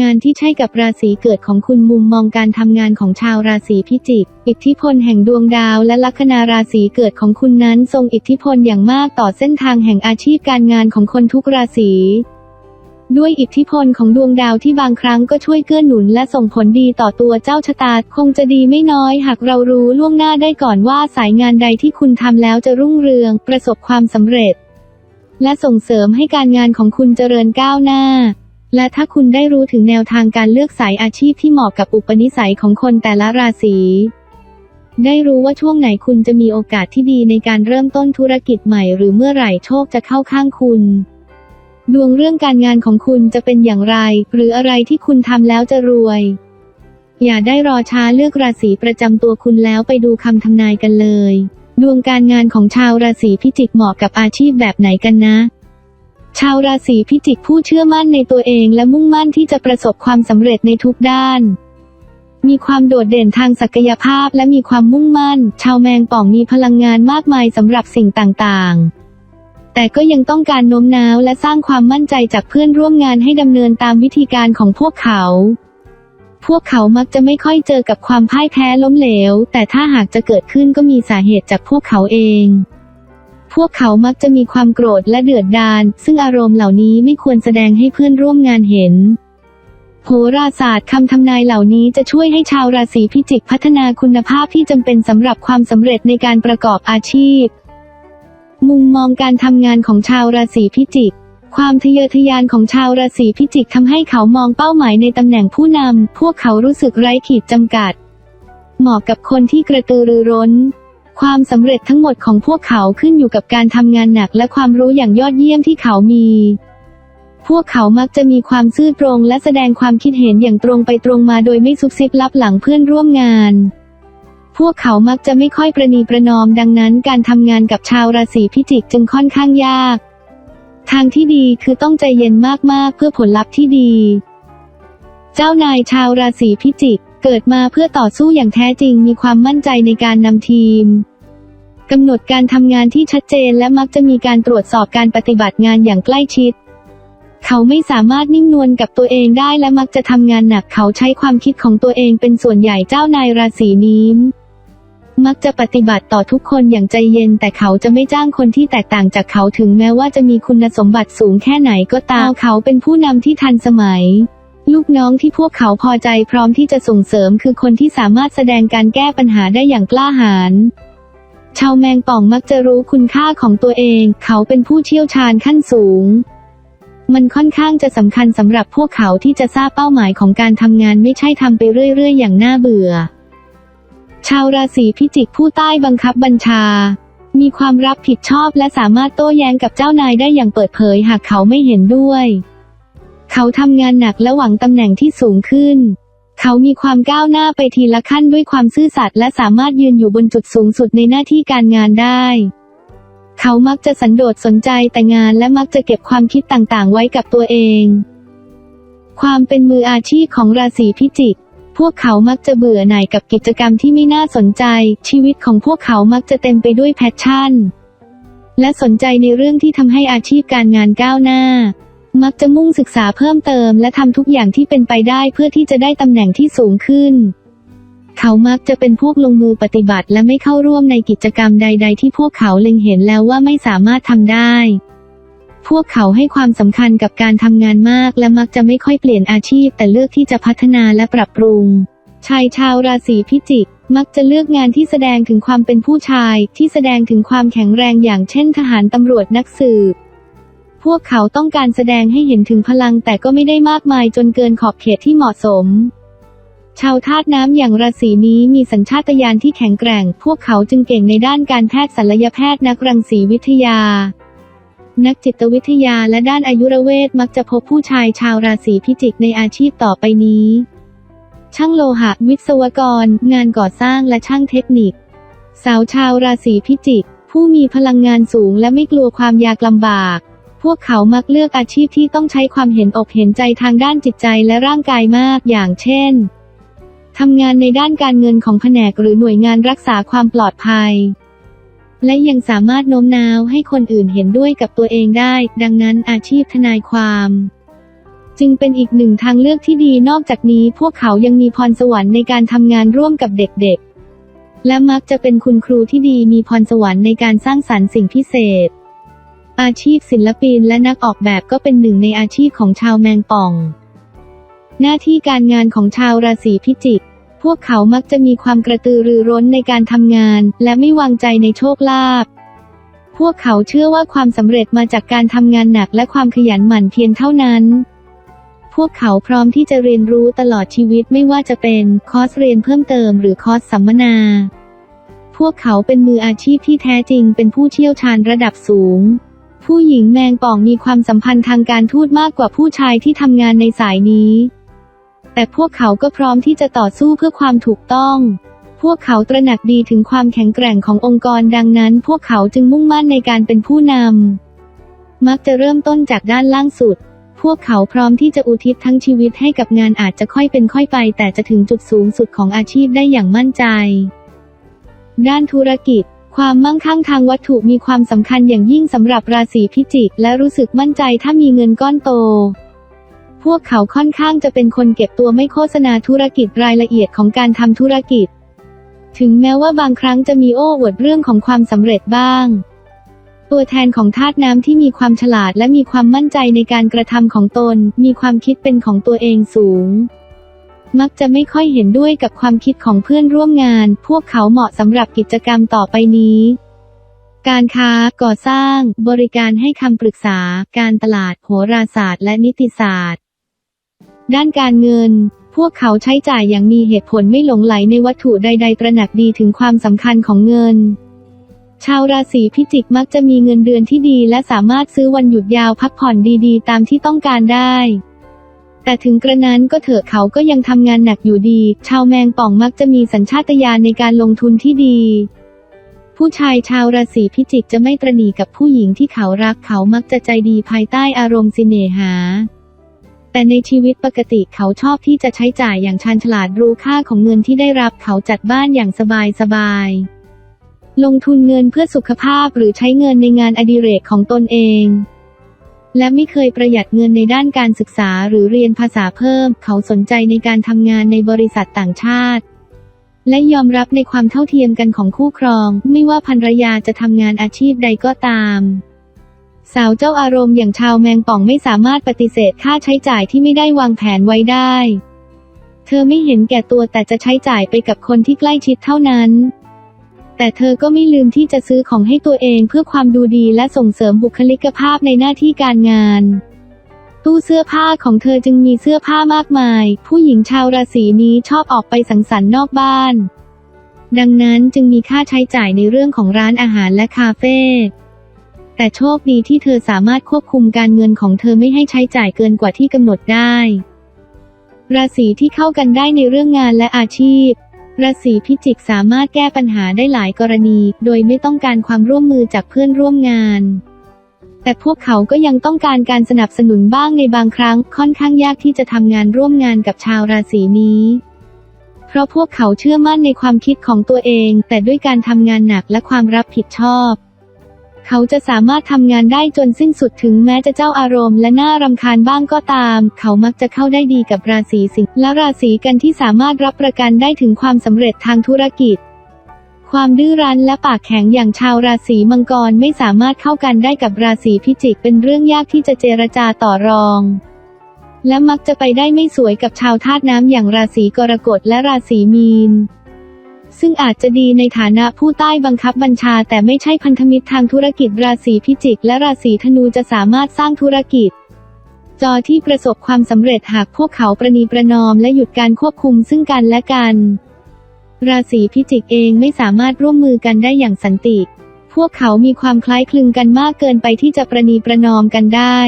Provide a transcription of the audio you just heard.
งานที่ใช่กับราศีเกิดของคุณมุมมองการทำงานของชาวราศีพิจิก อิทธิพลแห่งดวงดาวและลัคนาราศีเกิดของคุณนั้นทรงอิทธิพลอย่างมากต่อเส้นทางแห่งอาชีพการงานของคนทุกราศีด้วยอิทธิพลของดวงดาวที่บางครั้งก็ช่วยเกื้อหนุนและส่งผลดีต่อตัวเจ้าชะตา คงจะดีไม่น้อยหากเรารู้ล่วงหน้าได้ก่อนว่าสายงานใดที่คุณทำแล้วจะรุ่งเรือง ประสบความสำเร็จ และส่งเสริมให้การงานของคุณเจริญก้าวหน้า และถ้าคุณได้รู้ถึงแนวทางการเลือกสายอาชีพที่เหมาะกับอุปนิสัยของคนแต่ละราศีได้รู้ว่าช่วงไหนคุณจะมีโอกาสที่ดีในการเริ่มต้นธุรกิจใหม่หรือเมื่อไหร่โชคจะเข้าข้างคุณ ดวงเรื่องการงานของคุณจะเป็นอย่างไร หรืออะไรที่คุณทำแล้วจะรวย อย่าได้รอช้าเลือกราศีประจำตัวคุณแล้วไปดูคำทำนายกันเลย ดวงการงานของชาวราศีพิจิกเหมาะกับอาชีพแบบไหนกันนะ ชาวราศีพิจิกผู้เชื่อมั่นในตัวเองและมุ่งมั่นที่จะประสบความสำเร็จในทุกด้าน มีความโดดเด่นทางศักยภาพและมีความมุ่งมั่น ชาวแมงป่องมีพลังงานมากมายสำหรับสิ่งต่างๆ แต่ก็ยังต้องการโน้มน้าวและสร้างความมั่นใจจากเพื่อนร่วมงานให้ดำเนินตามวิธีการของพวกเขาพวกเขามักจะไม่ค่อยเจอกับความพ่ายแพ้ล้มเหลว แต่ถ้าหากจะเกิดขึ้นก็มีสาเหตุจากพวกเขาเอง พวกเขามักจะมีความโกรธและเดือดดาล ซึ่งอารมณ์เหล่านี้ไม่ควรแสดงให้เพื่อนร่วมงานเห็น โหราศาสตร์คำทำนายเหล่านี้จะช่วยให้ชาวราศีพิจิกพัฒนาคุณภาพที่จำเป็นสำหรับความสำเร็จในการประกอบอาชีพ มุมมองการทำงานของชาวราศีพิจิก ความทะเยอทะยานของชาวราศีพิจิกทำให้เขามองเป้าหมายในตำแหน่งผู้นำพวกเขารู้สึกไร้ขีดจำกัด เหมาะกับคนที่กระตือรือร้น ความสำเร็จทั้งหมดของพวกเขาขึ้นอยู่กับการทำงานหนักและความรู้อย่างยอดเยี่ยมที่เขามี พวกเขามักจะมีความซื่อตรงและแสดงความคิดเห็นอย่างตรงไปตรงมาโดยไม่ซุบซิบลับหลังเพื่อนร่วมงาน พวกเขามักจะไม่ค่อยประนีประนอมดังนั้นการทำงานกับชาวราศีพิจิกจึงค่อนข้างยาก ทางที่ดีคือต้องใจเย็นมากๆเพื่อผลลัพธ์ที่ดี เจ้านายชาวราศีพิจิก เกิดมาเพื่อต่อสู้อย่างแท้จริงมีความมั่นใจในการนำทีมกำหนดการทำงานที่ชัดเจนและมักจะมีการตรวจสอบการปฏิบัติงานอย่างใกล้ชิด เขาไม่สามารถนิ่งนวลกับตัวเองได้และมักจะทำงานหนักเขาใช้ความคิดของตัวเองเป็นส่วนใหญ่เจ้านายราศีนี้มักจะปฏิบัติต่อทุกคนอย่างใจเย็น แต่เขาจะไม่จ้างคนที่แตกต่างจากเขาถึงแม้ว่าจะมีคุณสมบัติสูงแค่ไหนก็ตามเขาเป็นผู้นำที่ทันสมัย ลูกน้องที่พวกเขาพอใจพร้อมที่จะส่งเสริมคือคนที่สามารถแสดงการแก้ปัญหาได้อย่างกล้าหาญชาวแมงป่องมักจะรู้คุณค่าของตัวเอง เขาเป็นผู้เชี่ยวชาญขั้นสูง มันค่อนข้างจะสำคัญสำหรับพวกเขาที่จะทราบเป้าหมายของการทำงานไม่ใช่ทำไปเรื่อย ๆ อย่างน่าเบื่อ ชาวราศีพิจิกผู้ใต้บังคับบัญชา มีความรับผิดชอบและสามารถโต้แย้งกับเจ้านายได้อย่างเปิดเผยหากเขาไม่เห็นด้วย เขาทำงานหนักและหวังตำแหน่งที่สูงขึ้น เขามีความก้าวหน้าไปทีละขั้นด้วยความซื่อสัตย์และสามารถยืนอยู่บนจุดสูงสุดในหน้าที่การงานได้ เขามักจะสันโดษสนใจแต่งานและมักจะเก็บความคิดต่างๆ ไว้กับตัวเอง ความเป็นมืออาชีพของราศีพิจิกพวกเขามักจะเบื่อหน่ายกับกิจกรรมที่ไม่น่าสนใจ ชีวิตของพวกเขามักจะเต็มไปด้วยแพชชั่น และสนใจในเรื่องที่ทำให้อาชีพการงานก้าวหน้า มักจะมุ่งศึกษาเพิ่มเติม และทำทุกอย่างที่เป็นไปได้เพื่อที่จะได้ตำแหน่งที่สูงขึ้น เขามักจะเป็นพวกลงมือปฏิบัติและไม่เข้าร่วมในกิจกรรมใด ๆ ที่พวกเขาเล็งเห็นแล้วว่าไม่สามารถทำได้ พวกเขาให้ความสำคัญกับการทำงานมาก และมักจะไม่ค่อยเปลี่ยนอาชีพ แต่เลือกที่จะพัฒนาและปรับปรุง ชายชาวราศีพิจิกมักจะเลือกงานที่แสดงถึงความเป็นผู้ชาย ที่แสดงถึงความแข็งแรงอย่างเช่น ทหารตำรวจนักสืบ พวกเขาต้องการแสดงให้เห็นถึงพลังแต่ก็ไม่ได้มากมายจนเกินขอบเขตที่เหมาะสม ชาวธาตุน้ำอย่างราศีนี้มีสัญชาตญาณที่แข็งแกร่ง พวกเขาจึงเก่งในด้านการแพทย์ศัลยแพทย์นักรังสีวิทยา นักจิตวิทยาและด้านอายุรเวทมักจะพบผู้ชายชาวราศีพิจิกในอาชีพต่อไปนี้ ช่างโลหะ วิศวกร งานก่อสร้างและช่างเทคนิค สาวชาวราศีพิจิก ผู้มีพลังงานสูงและไม่กลัวความยากลำบาก พวกเขามักเลือกอาชีพที่ต้องใช้ความเห็นอกเห็นใจทางด้านจิตใจและร่างกายมาก อย่างเช่น ทำงานในด้านการเงินของแผนกหรือหน่วยงานรักษาความปลอดภัย และยังสามารถโน้มน้าวให้คนอื่นเห็นด้วยกับตัวเองได้ ดังนั้นอาชีพทนายความ จึงเป็นอีกหนึ่งทางเลือกที่ดีนอกจากนี้พวกเขายังมีพรสวรรค์ในการทำงานร่วมกับเด็กๆ และมักจะเป็นคุณครูที่ดีมีพรสวรรค์ในการสร้างสรรค์สิ่งพิเศษ อาชีพศิลปินและนักออกแบบก็เป็นหนึ่งในอาชีพของชาวแมงป่อง หน้าที่การงานของชาวราศีพิจิก พวกเขามักจะมีความกระตือรือร้นในการทำงาน และไม่วางใจในโชคลาภ พวกเขาเชื่อว่าความสำเร็จมาจากการทำงานหนักและความขยันหมั่นเพียรเท่านั้นพวกเขาพร้อมที่จะเรียนรู้ตลอดชีวิตไม่ว่าจะเป็นคอร์สเรียนเพิ่มเติมหรือคอร์สสัมมนา พวกเขาเป็นมืออาชีพที่แท้จริงเป็นผู้เชี่ยวชาญระดับสูง ผู้หญิงแมงป่องมีความสัมพันธ์ทางการทูตมากกว่าผู้ชายที่ทำงานในสายนี้ แต่พวกเขาก็พร้อมที่จะต่อสู้เพื่อความถูกต้อง พวกเขาตระหนักดีถึงความแข็งแกร่งขององค์กรดังนั้น พวกเขาจึงมุ่งมั่นในการเป็นผู้นำ มักจะเริ่มต้นจากด้านล่างสุด พวกเขาพร้อมที่จะอุทิศทั้งชีวิตให้กับงานอาจจะค่อยเป็นค่อยไป แต่จะถึงจุดสูงสุดของอาชีพได้อย่างมั่นใจ ด้านธุรกิจ ความมั่งคั่งทางวัตถุมีความสำคัญอย่างยิ่งสำหรับราศีพิจิก และรู้สึกมั่นใจถ้ามีเงินก้อนโต พวกเขาค่อนข้างจะเป็นคนเก็บตัวไม่โฆษณาธุรกิจรายละเอียดของการทำธุรกิจ ถึงแม้ว่าบางครั้งจะมีโอ้อวดเรื่องของความสำเร็จบ้าง ตัวแทนของธาตุน้ำที่มีความฉลาดและมีความมั่นใจในการกระทำของตน มีความคิดเป็นของตัวเองสูง มักจะไม่ค่อยเห็นด้วยกับความคิดของเพื่อนร่วมงาน พวกเขาเหมาะสำหรับกิจกรรมต่อไปนี้ การค้า ก่อสร้าง บริการให้คำปรึกษา การตลาด โหราศาสตร์ และนิติศาสตร์ ด้านการเงิน พวกเขาใช้จ่ายอย่างมีเหตุผลไม่หลงไหลในวัตถุใด ๆ ตระหนักดีถึงความสำคัญของเงินชาวราศีพิจิกมักจะมีเงินเดือนที่ดีและสามารถซื้อวันหยุดยาวพักผ่อนดีๆ ตามที่ต้องการได้ แต่ถึงกระนั้นก็เถอะเขาก็ยังทำงานหนักอยู่ดี ชาวแมงป่องมักจะมีสัญชาตญาณในการลงทุนที่ดี ผู้ชายชาวราศีพิจิกจะไม่ตระหนี่กับผู้หญิงที่เขารักเขามักจะใจดีภายใต้อารมณ์สิเนหา แต่ในชีวิตปกติเขาชอบที่จะใช้จ่ายอย่างชาญฉลาดรู้ค่าของเงินที่ได้รับเขาจัดบ้านอย่างสบายสบายๆลงทุนเงินเพื่อสุขภาพหรือใช้เงินในงานอดิเรกของตนเอง และไม่เคยประหยัดเงินในด้านการศึกษาหรือเรียนภาษาเพิ่ม เขาสนใจในการทำงานในบริษัทต่างชาติ และยอมรับในความเท่าเทียมกันของคู่ครอง ไม่ว่าภรรยาจะทำงานอาชีพใดก็ตาม สาวเจ้าอารมณ์อย่างชาวแมงป่องไม่สามารถปฏิเสธค่าใช้จ่ายที่ไม่ได้วางแผนไว้ได้ เธอไม่เห็นแก่ตัวแต่จะใช้จ่ายไปกับคนที่ใกล้ชิดเท่านั้น แต่เธอก็ไม่ลืมที่จะซื้อของให้ตัวเองเพื่อความดูดีและส่งเสริมบุคลิกภาพในหน้าที่การงาน ตู้เสื้อผ้าของเธอจึงมีเสื้อผ้ามากมาย ผู้หญิงชาวราศีนี้ชอบออกไปสังสรรค์นอกบ้าน ดังนั้นจึงมีค่าใช้จ่ายในเรื่องของร้านอาหารและคาเฟ่แต่โชคดีที่เธอสามารถควบคุมการเงินของเธอไม่ให้ใช้จ่ายเกินกว่าที่กำหนดได้ ราศีที่เข้ากันได้ในเรื่องงานและอาชีพ ราศีพิจิกสามารถแก้ปัญหาได้หลายกรณี โดยไม่ต้องการความร่วมมือจากเพื่อนร่วมงาน แต่พวกเขาก็ยังต้องการการสนับสนุนบ้างในบางครั้ง ค่อนข้างยากที่จะทำงานร่วมงานกับชาวราศีนี้ เพราะพวกเขาเชื่อมั่นในความคิดของตัวเอง แต่ด้วยการทำงานหนักและความรับผิดชอบ เขาจะสามารถทำงานได้จนสิ้นสุดถึงแม้จะเจ้าอารมณ์และน่ารำคาญบ้างก็ตาม เขามักจะเข้าได้ดีกับราศีสิงห์และราศีกันที่สามารถรับประกันได้ถึงความสำเร็จทางธุรกิจ ความดื้อรั้นและปากแข็งอย่างชาวราศีมังกรไม่สามารถเข้ากันได้กับราศีพิจิกเป็นเรื่องยากที่จะเจรจาต่อรองและมักจะไปได้ไม่สวยกับชาวธาตุน้ำอย่างราศีกรกฎและราศีมีน ซึ่งอาจจะดีในฐานะผู้ใต้บังคับบัญชา แต่ไม่ใช่พันธมิตรทางธุรกิจราศีพิจิก และราศีธนูจะสามารถสร้างธุรกิจ จอที่ประสบความสำเร็จหากพวกเขาประนีประนอมและหยุดการควบคุมซึ่งกันและกัน ราศีพิจิกเองไม่สามารถร่วมมือกันได้อย่างสันติ พวกเขามีความคล้ายคลึงกันมากเกินไปที่จะประนีประนอมกันได้